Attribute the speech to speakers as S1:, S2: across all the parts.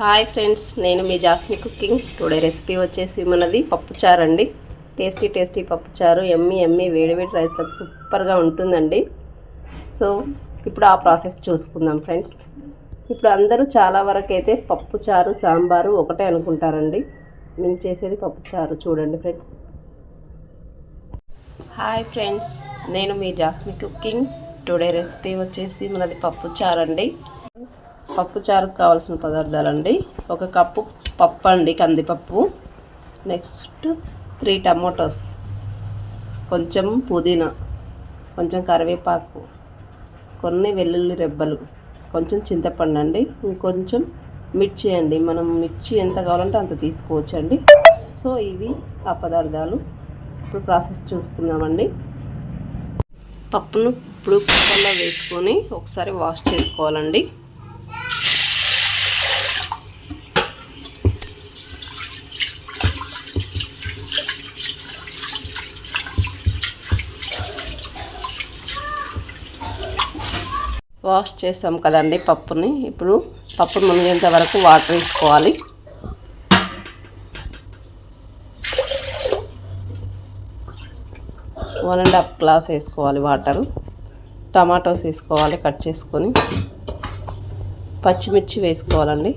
S1: Hi friends నేను మీ Jasmi cooking. Today recipe వచ్చేసి మనది పప్పుచారు అండి. టేస్టీ టేస్టీ పప్పుచారు. ఎమ్మి ఎమ్మి వేడివేడి రైస్లకు సూపర్గా ఉంటుందండి. సో ఇప్పుడు ఆ ప్రాసెస్ చూసుకుందాం ఫ్రెండ్స్. ఇప్పుడు అందరూ చాలా వరకు అయితే పప్పుచారు సాంబారు ఒకటే అనుకుంటారండి. మేము చేసేది పప్పుచారు చూడండి ఫ్రెండ్స్. హాయ్ ఫ్రెండ్స్ నేను మీ జాస్మి కుకింగ్. టుడే రెసిపీ వచ్చేసి మనది పప్పుచారు అండి పప్పు చారుకు కావాల్సిన పదార్థాలండి. ఒక కప్పు పప్పు అండి కందిపప్పు. నెక్స్ట్ త్రీ టమోటోస్ కొంచెం పుదీనా కొంచెం కరివేపాకు కొన్ని వెల్లుల్లి రెబ్బలు కొంచెం చింతపండు అండి ఇంకొంచెం మిర్చి అండి. మనం మిర్చి ఎంత కావాలంటే అంత తీసుకోవచ్చు అండి సో ఇవి ఆ పదార్థాలు ఇప్పుడు ప్రాసెస్ చూసుకుందామండి. పప్పును ఇప్పుడు కుక్కర్లో వేసుకొని ఒకసారి వాష్ చేసుకోవాలండి. వాష్ చేస్తాం కదండి పప్పుని. ఇప్పుడు పప్పు మునిగేంత వరకు వాటర్ వేసుకోవాలి. వన్ అండ్ హాఫ్ గ్లాస్ వేసుకోవాలి వాటర్. టమాటోస్ వేసుకోవాలి కట్ చేసుకొని. పచ్చిమిర్చి వేసుకోవాలండి.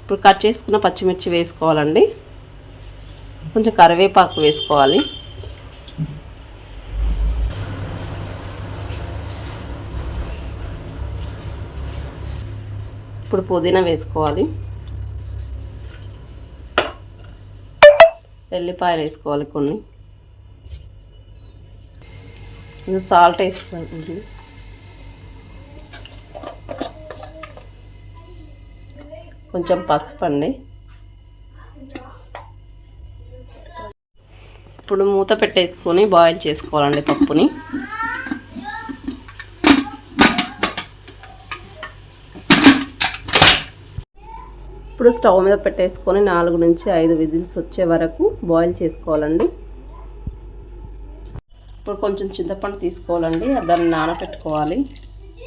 S1: ఇప్పుడు కట్ చేసుకున్న పచ్చిమిర్చి వేసుకోవాలండి. కొంచెం కరివేపాకు వేసుకోవాలి. ఇప్పుడు పుదీనా వేసుకోవాలి. ఎల్లిపాయలు వేసుకోవాలి కొన్ని. సాల్ట్ వేసుకోవాలి కొంచెం. పసుపు అండి. ఇప్పుడు మూత పెట్టేసుకొని బాయిల్ చేసుకోవాలండి పప్పుని. ఇప్పుడు స్టవ్ మీద పెట్టేసుకొని నాలుగు నుంచి ఐదు విజిల్స్ వచ్చే వరకు బాయిల్ చేసుకోవాలండి. ఇప్పుడు కొంచెం చింతపండు తీసుకోవాలండి. దాన్ని నానబెట్టుకోవాలి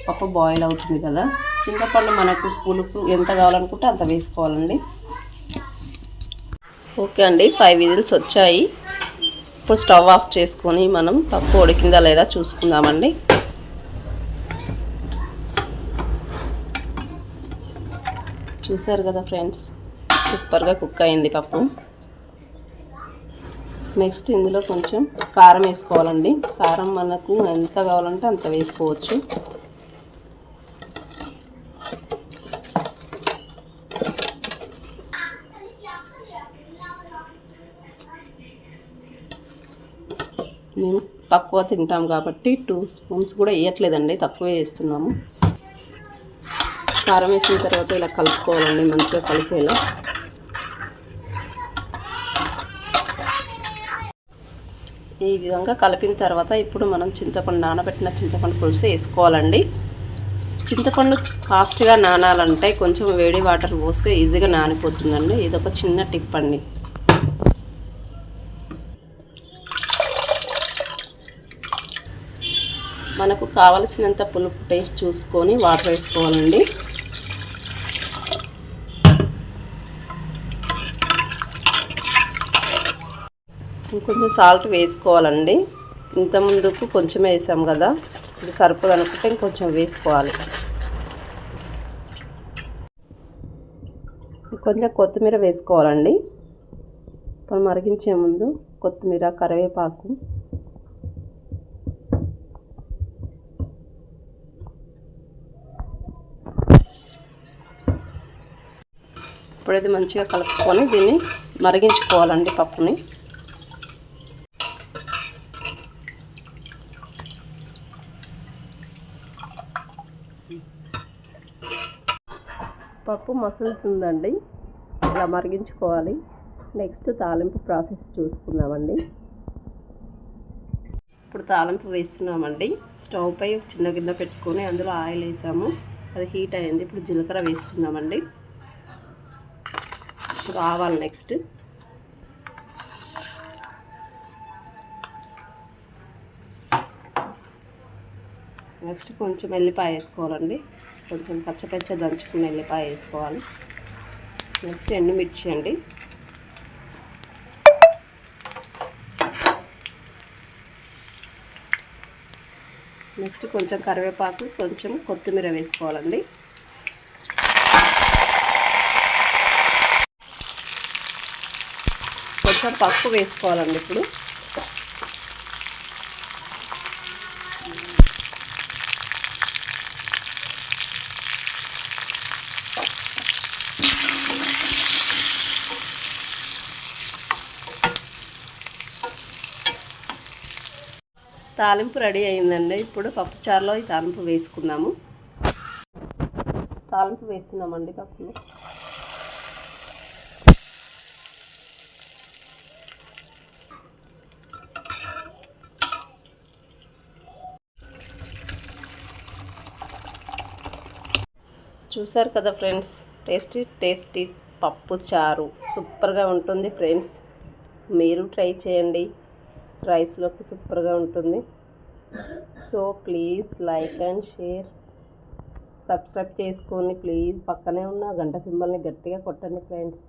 S1: పప్పు బాయిల్ అవుతుంది కదా. చింతపండు మనకు పులుపు ఎంత కావాలనుకుంటే అంత వేసుకోవాలండి. ఓకే అండి. ఫైవ్ విజిల్స్ వచ్చాయి. ఇప్పుడు స్టవ్ ఆఫ్ చేసుకొని మనం పప్పు ఉడికిందా లేదా చూసుకుందామండి. చూసారు కదా ఫ్రెండ్స్? సూపర్గా కుక్ అయింది పప్పు. నెక్స్ట్ ఇందులో కొంచెం కారం వేసుకోవాలండి. కారం మనకు ఎంత కావాలంటే అంత వేసుకోవచ్చు. మేము తక్కువ తింటాం కాబట్టి టూ స్పూన్స్ కూడా వేయట్లేదండి. తక్కువే వేస్తున్నాము. కారం వేసిన తర్వాత ఇలా కలుపుకోవాలండి మంచిగా కలిసేలా. ఈ విధంగా కలిపిన తర్వాత ఇప్పుడు మనం చింతపండు నానబెట్టిన చింతపండు పులుసు వేసుకోవాలండి. చింతపండు ఫాస్ట్గా నానాలంటే కొంచెం వేడి వాటర్ పోస్తే ఈజీగా నానిపోతుందండి. ఇది ఒక చిన్న టిప్ అండి. మనకు కావలసినంత పులుపు టేస్ట్ చూసుకొని వాటర్ వేసుకోవాలండి. ఇంకొంచెం సాల్ట్ వేసుకోవాలండి. ఇంత ముందుకు కొంచెం వేసాం కదా. ఇది సరిపోదు అనుకుంటే ఇంకొంచెం వేసుకోవాలి. కొంచెం కొత్తిమీర వేసుకోవాలండి. ఇప్పుడు మరిగించే ముందు కొత్తిమీర కరివేపాకు ఇప్పుడు ఇది మంచిగా కలుపుకొని దీన్ని మరిగించుకోవాలండి పప్పుని. పప్పు మసులుతుందండి. ఇలా మరిగించుకోవాలి. నెక్స్ట్ తాలింపు ప్రాసెస్ చూసుకుందామండి. ఇప్పుడు తాలింపు వేస్తున్నామండి. స్టవ్ పై చిన్న గిన్నె పెట్టుకొని అందులో ఆయిల్ వేసాము. అది హీట్ అయింది. ఇప్పుడు జీలకర్ర వేసుకుందామండి. ఆవాలు నెక్స్ట్. నెక్స్ట్ కొంచెం ఎల్లిపాయ వేసుకోవాలండి. కొంచెం పచ్చపచ్చ దంచుకున్న ఎల్లిపాయ వేసుకోవాలి. నెక్స్ట్ ఎండుమిర్చి అండి. నెక్స్ట్ కొంచెం కరివేపాకు కొంచెం కొత్తిమీర వేసుకోవాలండి. కొంచెం పప్పు వేసుకోవాలండి ఇప్పుడు. తాలింపు రెడీ అయిందండి. ఇప్పుడు పప్పుచారులో ఈ తాలింపు వేసుకుందాము. తాలింపు వేస్తున్నామండి పప్పులో. చూసారు కదా ఫ్రెండ్స్? టేస్టీ టేస్టీ పప్పు చారు. సూపర్గా ఉంటుంది ఫ్రెండ్స్. మీరు ట్రై చేయండి. రైస్లోకి సూపర్గా ఉంటుంది. So please like and share. Subscribe చేసుకొని ప్లీజ్ పక్కనే ఉన్న గంట సింబల్ని గట్టిగా కొట్టండి ఫ్రెండ్స్.